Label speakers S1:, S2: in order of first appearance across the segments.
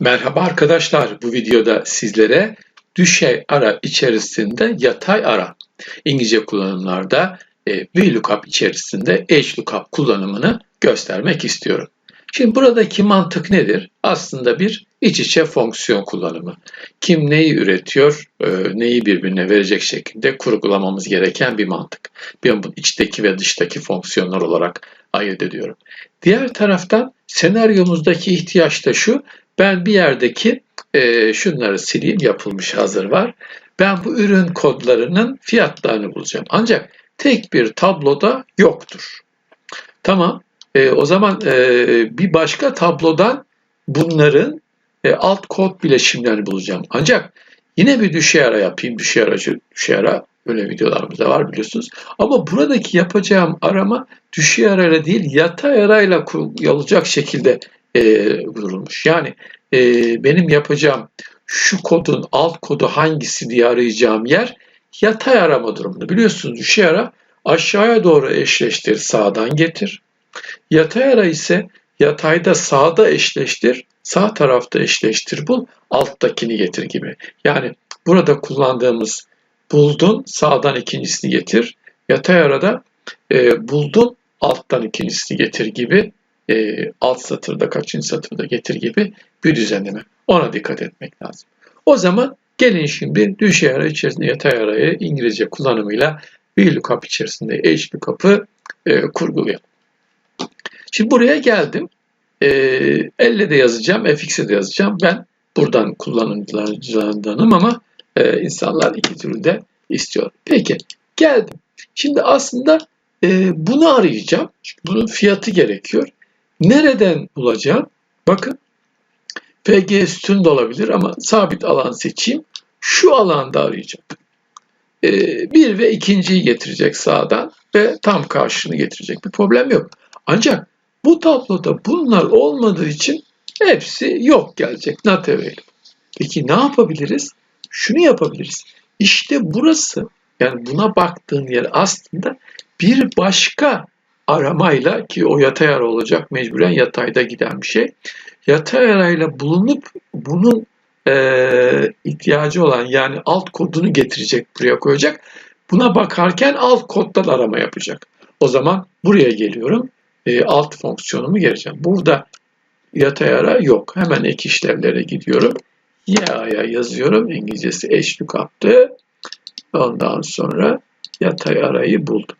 S1: Merhaba arkadaşlar. Bu videoda sizlere düşey ara içerisinde yatay ara İngilizce kullanımlarda e, VLOOKUP içerisinde Edge lookup kullanımını göstermek istiyorum. Şimdi buradaki mantık nedir? Aslında bir iç içe fonksiyon kullanımı. Kim neyi üretiyor, e, neyi birbirine verecek şekilde kurgulamamız gereken bir mantık. Ben bunu içteki ve dıştaki fonksiyonlar olarak ayırt ediyorum. Diğer taraftan senaryomuzdaki ihtiyaç da şu, ben bir yerdeki e, şunları sileyim yapılmış hazır var. Ben bu ürün kodlarının fiyatlarını bulacağım. Ancak tek bir tabloda yoktur. Tamam. E, o zaman e, bir başka tablodan bunların e, alt kod bileşimlerini bulacağım. Ancak yine bir düşey ara yapayım. Düşey aracı, düşey ara böyle videolarımız da var biliyorsunuz. Ama buradaki yapacağım arama düşey arayla değil yatay arayla olacak şekilde e, vurulmuş. Yani e, benim yapacağım şu kodun alt kodu hangisi diye arayacağım yer yatay arama durumunda. Biliyorsunuz düşey ara aşağıya doğru eşleştir sağdan getir. Yatay ara ise yatayda sağda eşleştir, sağ tarafta eşleştir bul, alttakini getir gibi. Yani burada kullandığımız buldun, sağdan ikincisini getir. Yatay arada e, buldun, alttan ikincisini getir gibi e, alt satırda kaçıncı satırda getir gibi bir düzenleme. Ona dikkat etmek lazım. O zaman gelin şimdi düşey ara içerisinde yatay arayı İngilizce kullanımıyla VLOOKUP içerisinde H lookup'ı e, kurgulayalım. Şimdi buraya geldim. E, elle de yazacağım, fx'e de yazacağım. Ben buradan kullanıcılardanım ama e, insanlar iki türlü de istiyor. Peki geldim. Şimdi aslında e, bunu arayacağım. Çünkü bunun fiyatı gerekiyor. Nereden bulacağım? Bakın PG sütun da olabilir ama sabit alan seçeyim. Şu alanda arayacağım. Ee, bir ve ikinciyi getirecek sağdan ve tam karşını getirecek bir problem yok. Ancak bu tabloda bunlar olmadığı için hepsi yok gelecek. Not available. Peki ne yapabiliriz? Şunu yapabiliriz. İşte burası yani buna baktığın yer aslında bir başka aramayla ki o yatay ara olacak mecburen yatayda giden bir şey. Yatay arayla bulunup bunun e, ihtiyacı olan yani alt kodunu getirecek buraya koyacak. Buna bakarken alt koddan arama yapacak. O zaman buraya geliyorum. E, alt fonksiyonumu geleceğim. Burada yatay ara yok. Hemen ek işlevlere gidiyorum. YA'ya yazıyorum. İngilizcesi eş lookup'tı. Ondan sonra yatay arayı buldum.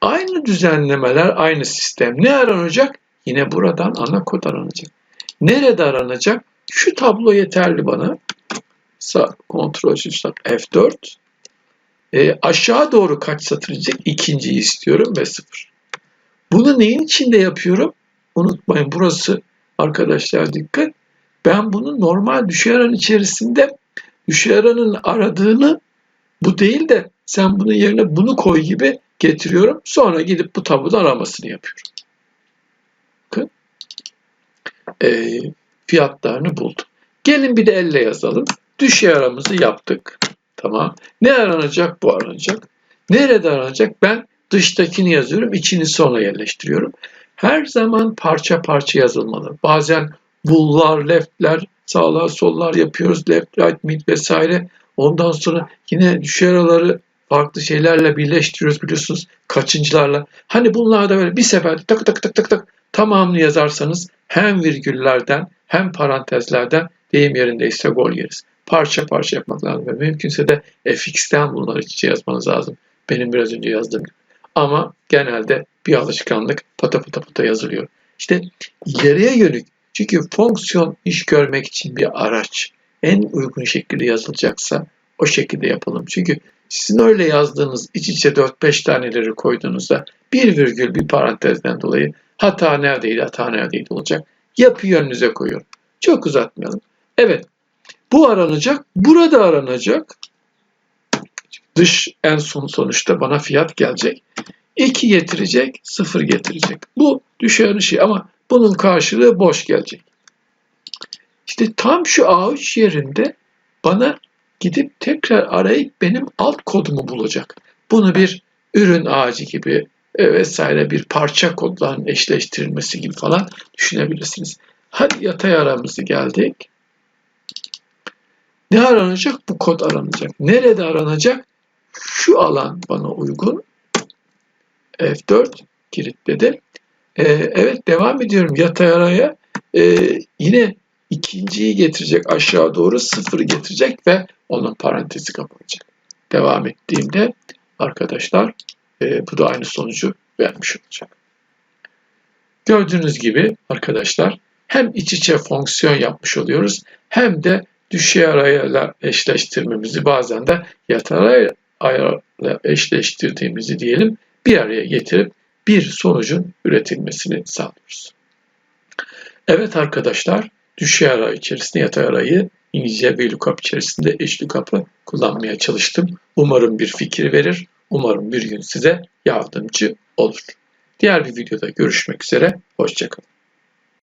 S1: Aynı düzenlemeler, aynı sistem. Ne aranacak? Yine buradan ana kod aranacak. Nerede aranacak? Şu tablo yeterli bana. Sağ kontrol shift F4. E, aşağı doğru kaç satır inecek? İkinciyi istiyorum ve sıfır. Bunu neyin içinde yapıyorum? Unutmayın burası arkadaşlar dikkat. Ben bunu normal düşey içerisinde düşey aranın aradığını bu değil de sen bunun yerine bunu koy gibi getiriyorum. Sonra gidip bu tabloda aramasını yapıyorum. Bakın. E, fiyatlarını buldum. Gelin bir de elle yazalım. Düşey aramızı yaptık. Tamam. Ne aranacak? Bu aranacak. Nerede aranacak? Ben dıştakini yazıyorum. içini sonra yerleştiriyorum. Her zaman parça parça yazılmalı. Bazen bullar, leftler, sağlar, sollar yapıyoruz. Left, right, mid vesaire. Ondan sonra yine düşey farklı şeylerle birleştiriyoruz biliyorsunuz kaçıncılarla. Hani bunlarda böyle bir seferde tak tak tak tak tak tamamını yazarsanız hem virgüllerden hem parantezlerden deyim yerindeyse gol yeriz. Parça parça yapmak lazım ve mümkünse de fx'ten bunları iç içe yazmanız lazım. Benim biraz önce yazdığım gibi. Ama genelde bir alışkanlık pata pata pata yazılıyor. İşte ileriye yönelik çünkü fonksiyon iş görmek için bir araç en uygun şekilde yazılacaksa o şekilde yapalım. Çünkü sizin öyle yazdığınız iç içe 4-5 taneleri koyduğunuzda bir virgül bir parantezden dolayı hata neredeydi hata neredeydi olacak. Yapıyı önünüze koyuyorum. Çok uzatmayalım. Evet bu aranacak. Burada aranacak. Dış en son sonuçta bana fiyat gelecek. 2 getirecek, 0 getirecek. Bu düşen şey ama bunun karşılığı boş gelecek. İşte tam şu A3 yerinde bana gidip tekrar arayıp benim alt kodumu bulacak. Bunu bir ürün ağacı gibi e, vesaire bir parça kodların eşleştirilmesi gibi falan düşünebilirsiniz. Hadi yatay aramızı geldik. Ne aranacak? Bu kod aranacak. Nerede aranacak? Şu alan bana uygun. F4 kilitledim. Ee, evet devam ediyorum yatay. Ee, yine ikinciyi getirecek aşağı doğru sıfırı getirecek ve onun parantezi kapanacak. Devam ettiğimde arkadaşlar e, bu da aynı sonucu vermiş olacak. Gördüğünüz gibi arkadaşlar hem iç içe fonksiyon yapmış oluyoruz hem de düşey arayla eşleştirmemizi bazen de yatay arayla eşleştirdiğimizi diyelim bir araya getirip bir sonucun üretilmesini sağlıyoruz. Evet arkadaşlar düşey aray içerisinde yatay arayı İngilizce VLOOKUP içerisinde eş lookup'ı kullanmaya çalıştım. Umarım bir fikir verir. Umarım bir gün size yardımcı olur. Diğer bir videoda görüşmek üzere. Hoşçakalın.